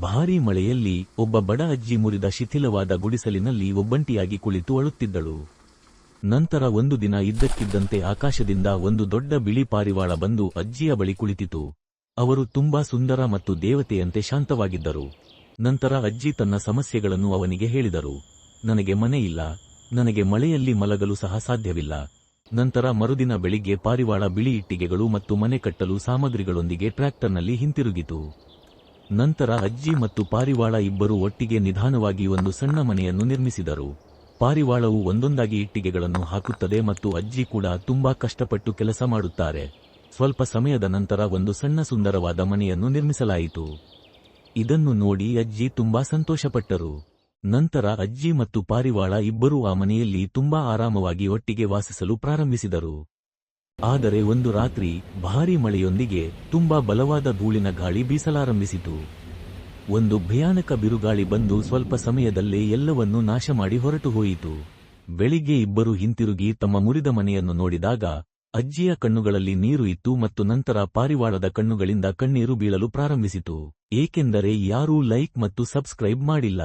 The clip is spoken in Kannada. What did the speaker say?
ಭಾರೀ ಮಳೆಯಲ್ಲಿ ಒಬ್ಬ ಬಡ ಅಜ್ಜಿ ಮುರಿದ ಶಿಥಿಲವಾದ ಗುಡಿಸಲಿನಲ್ಲಿ ಒಬ್ಬಂಟಿಯಾಗಿ ಕುಳಿತು ಅಳುತ್ತಿದ್ದಳು. ನಂತರ ಒಂದು ದಿನ ಇದ್ದಕ್ಕಿದ್ದಂತೆ ಆಕಾಶದಿಂದ ಒಂದು ದೊಡ್ಡ ಬಿಳಿ ಪಾರಿವಾಳ ಬಂದು ಅಜ್ಜಿಯ ಬಳಿ ಕುಳಿತಿತು. ಅವರು ತುಂಬಾ ಸುಂದರ ಮತ್ತು ದೇವತೆಯಂತೆ ಶಾಂತವಾಗಿದ್ದರು. ನಂತರ ಅಜ್ಜಿ ತನ್ನ ಸಮಸ್ಯೆಗಳನ್ನು ಅವನಿಗೆ ಹೇಳಿದರು. ನನಗೆ ಮನೆಯಿಲ್ಲ ನನಗೆ ಮಳೆಯಲ್ಲಿ ಮಲಗಲು ಸಹ ಸಾಧ್ಯವಿಲ್ಲ. ನಂತರ ಮರುದಿನ ಬೆಳಿಗ್ಗೆ ಪಾರಿವಾಳ ಬಿಳಿ ಇಟ್ಟಿಗೆಗಳು ಮತ್ತು ಮನೆ ಕಟ್ಟಲು ಸಾಮಗ್ರಿಗಳೊಂದಿಗೆ ಟ್ರ್ಯಾಕ್ಟರ್ನಲ್ಲಿ ಹಿಂತಿರುಗಿತು. ನಂತರ ಅಜ್ಜಿ ಮತ್ತು ಪಾರಿವಾಳ ಇಬ್ಬರು ಒಟ್ಟಿಗೆ ನಿಧಾನವಾಗಿ ಒಂದು ಸಣ್ಣ ಮನೆಯನ್ನು ನಿರ್ಮಿಸಿದರು. ಪಾರಿವಾಳವು ಒಂದೊಂದಾಗಿ ಇಟ್ಟಿಗೆಗಳನ್ನು ಹಾಕುತ್ತದೆ ಮತ್ತು ಅಜ್ಜಿ ಕೂಡ ತುಂಬಾ ಕಷ್ಟಪಟ್ಟು ಕೆಲಸ ಮಾಡುತ್ತಾರೆ. ಸ್ವಲ್ಪ ಸಮಯದ ನಂತರ ಒಂದು ಸಣ್ಣ ಸುಂದರವಾದ ಮನೆಯನ್ನು ನಿರ್ಮಿಸಲಾಯಿತು. ಇದನ್ನು ನೋಡಿ ಅಜ್ಜಿ ತುಂಬಾ ಸಂತೋಷಪಟ್ಟರು. ನಂತರ ಅಜ್ಜಿ ಮತ್ತು ಪಾರಿವಾಳ ಇಬ್ಬರೂ ಆ ಮನೆಯಲ್ಲಿ ತುಂಬಾ ಆರಾಮವಾಗಿ ಒಟ್ಟಿಗೆ ವಾಸಿಸಲು ಪ್ರಾರಂಭಿಸಿದರು. ಆದರೆ ಒಂದು ರಾತ್ರಿ ಭಾರೀ ಮಳೆಯೊಂದಿಗೆ ತುಂಬಾ ಬಲವಾದ ಧೂಳಿನ ಗಾಳಿ ಬೀಸಲಾರಂಭಿಸಿತು. ಒಂದು ಭಯಾನಕ ಬಿರುಗಾಳಿ ಬಂದು ಸ್ವಲ್ಪ ಸಮಯದಲ್ಲೇ ಎಲ್ಲವನ್ನೂ ನಾಶ ಮಾಡಿ ಹೊರಟು ಹೋಯಿತು. ಬೆಳಿಗ್ಗೆ ಇಬ್ಬರು ಹಿಂತಿರುಗಿ ತಮ್ಮ ಮುರಿದ ಮನೆಯನ್ನು ನೋಡಿದಾಗ ಅಜ್ಜಿಯ ಕಣ್ಣುಗಳಲ್ಲಿ ನೀರು ಇತ್ತು ಮತ್ತು ನಂತರ ಪಾರಿವಾಳದ ಕಣ್ಣುಗಳಿಂದ ಕಣ್ಣೀರು ಬೀಳಲು ಪ್ರಾರಂಭಿಸಿತು. ಏಕೆಂದರೆ ಯಾರೂ ಲೈಕ್ ಮತ್ತು ಸಬ್ಸ್ಕ್ರೈಬ್ ಮಾಡಿಲ್ಲ.